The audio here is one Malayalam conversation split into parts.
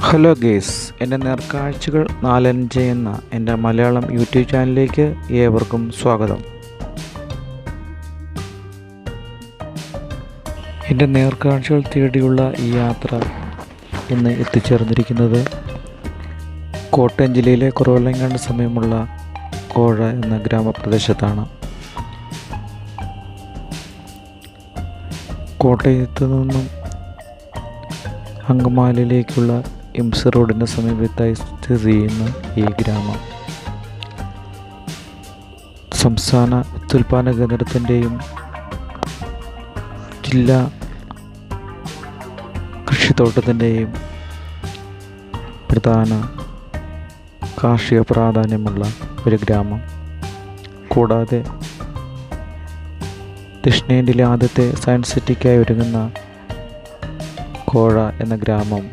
ഹലോ ഗേസ് എന്റെ നേർക്കാഴ്ചകൾ നാലഞ്ച് എന്ന എന്റെ മലയാളം യൂട്യൂബ് ചാനലിലേക്ക് ഏവർക്കും സ്വാഗതം. എന്റെ നേർക്കാഴ്ചകൾ തേടിയുള്ള ഈ യാത്ര ഇന്ന് എത്തിച്ചേർന്നിരിക്കുന്നത് കോട്ടയം ജില്ലയിലെ കുറവലങ്ങാണ്ട് സമയമുള്ള കോഴ എന്ന ഗ്രാമപ്രദേശത്താണ്. കോട്ടയത്ത് നിന്നും അങ്കമാലിയിലേക്കുള്ള ഇംസ് റോഡിന് സമീപത്തായി സ്ഥിതി ചെയ്യുന്ന ഈ ഗ്രാമം. സംസ്ഥാന അത്യുൽപാദന കേന്ദ്രത്തിന്റെയും ജില്ലാ കൃഷിത്തോട്ടത്തിന്റെയും പ്രധാന കാർഷിക പ്രാധാന്യമുള്ള ഒരു ഗ്രാമം. കൂടാതെ ദക്ഷിണേന്ത്യയിലെ ആദ്യത്തെ സയൻസ് സിറ്റിക്കായി ഒരുങ്ങുന്ന കോഴ എന്ന ഗ്രാമം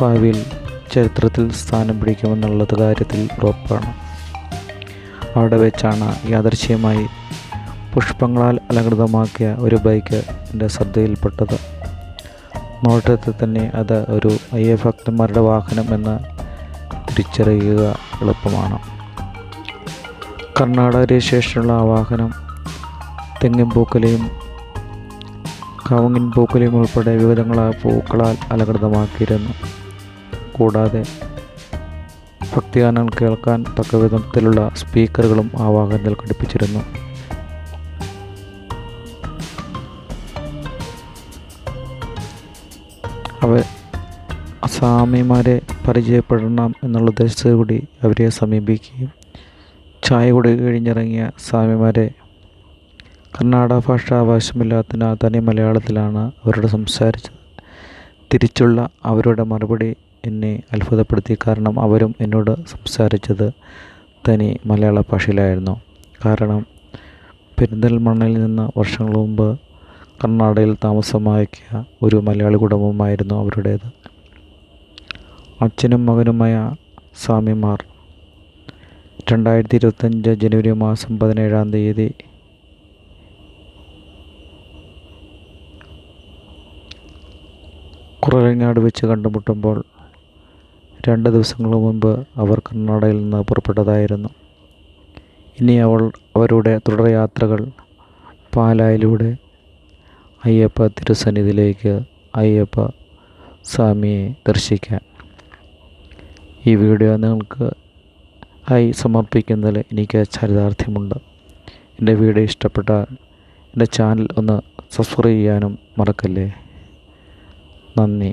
ഭാവിയിൽ ചരിത്രത്തിൽ സ്ഥാനം പിടിക്കുമെന്നുള്ളത് കാര്യത്തിൽ ഉറപ്പാണ്. അവിടെ വെച്ചാണ് യാദർശ്യമായി പുഷ്പങ്ങളാൽ അലങ്കൃതമാക്കിയ ഒരു ബൈക്ക് എന്റെ ശ്രദ്ധയിൽപ്പെട്ടത്. നോട്ടത്തിൽ തന്നെ അത് ഒരു അയ്യ ഭക്തന്മാരുടെ വാഹനം എന്ന് തിരിച്ചറിയുക എളുപ്പമാണ്. കർണാടക രജിസ്ട്രേഷനുള്ള ആ വാഹനം തെങ്ങിൻ പൂക്കലയും കവുങ്ങിൻ പൂക്കലയും ഉൾപ്പെടെ വിവിധങ്ങളായ പൂക്കളാൽ അലങ്കൃതമാക്കിയിരുന്നു കൂടാതെ ഭക്തിഗാനങ്ങൾ കേൾക്കാൻ തക്ക വിധത്തിലുള്ള സ്പീക്കറുകളും ആ വാഹനത്തിൽ ഘടിപ്പിച്ചിരുന്നു. അവ സ്വാമിമാരെ പരിചയപ്പെടണം എന്നുള്ള ഉദ്ദേശത്തോടുകൂടി അവരെ സമീപിക്കുകയും ചായ കൂടി കഴിഞ്ഞിറങ്ങിയ സ്വാമിമാരെ കർണാടക ഭാഷ ആവശ്യമില്ലാത്തതിനാൽ തനി മലയാളത്തിലാണ് അവരോട് സംസാരിച്ചത്. തിരിച്ചുള്ള അവരുടെ മറുപടി എന്നെ അത്ഭുതപ്പെടുത്തി കാരണം അവരും എന്നോട് സംസാരിച്ചത് തനി മലയാള ഭാഷയിലായിരുന്നു. കാരണം പെരിന്തൽമണ്ണയിൽ നിന്ന് വർഷങ്ങൾ മുമ്പ് കർണാടകയിൽ താമസമാക്കിയ ഒരു മലയാളി കുടുംബമായിരുന്നു അവരുടേത്. അച്ഛനും മകനുമായ സ്വാമിമാർ രണ്ടായിരത്തി ഇരുപത്തഞ്ച് ജനുവരി മാസം പതിനേഴാം തീയതി കുറലങ്ങാട് വെച്ച് കണ്ടുമുട്ടുമ്പോൾ രണ്ട് ദിവസങ്ങൾ മുമ്പ് അവർ കർണാടകയിൽ നിന്ന് പുറപ്പെട്ടതായിരുന്നു. ഇനി അവൾ അവരുടെ തുടർയാത്രകൾ പാലായിലൂടെ അയ്യപ്പ തിരുസന്നിധിയിലേക്ക് അയ്യപ്പ സ്വാമിയെ ദർശിക്കാൻ. ഈ വീഡിയോ നിങ്ങൾക്ക് ആയി സമർപ്പിക്കുന്നതിൽ എനിക്ക് ചരിതാർത്ഥ്യമുണ്ട്. എന്റെ വീഡിയോ ഇഷ്ടപ്പെട്ട എന്റെ ചാനൽ ഒന്ന് സബ്സ്ക്രൈബ് ചെയ്യാനും മറക്കല്ലേ? നന്ദി.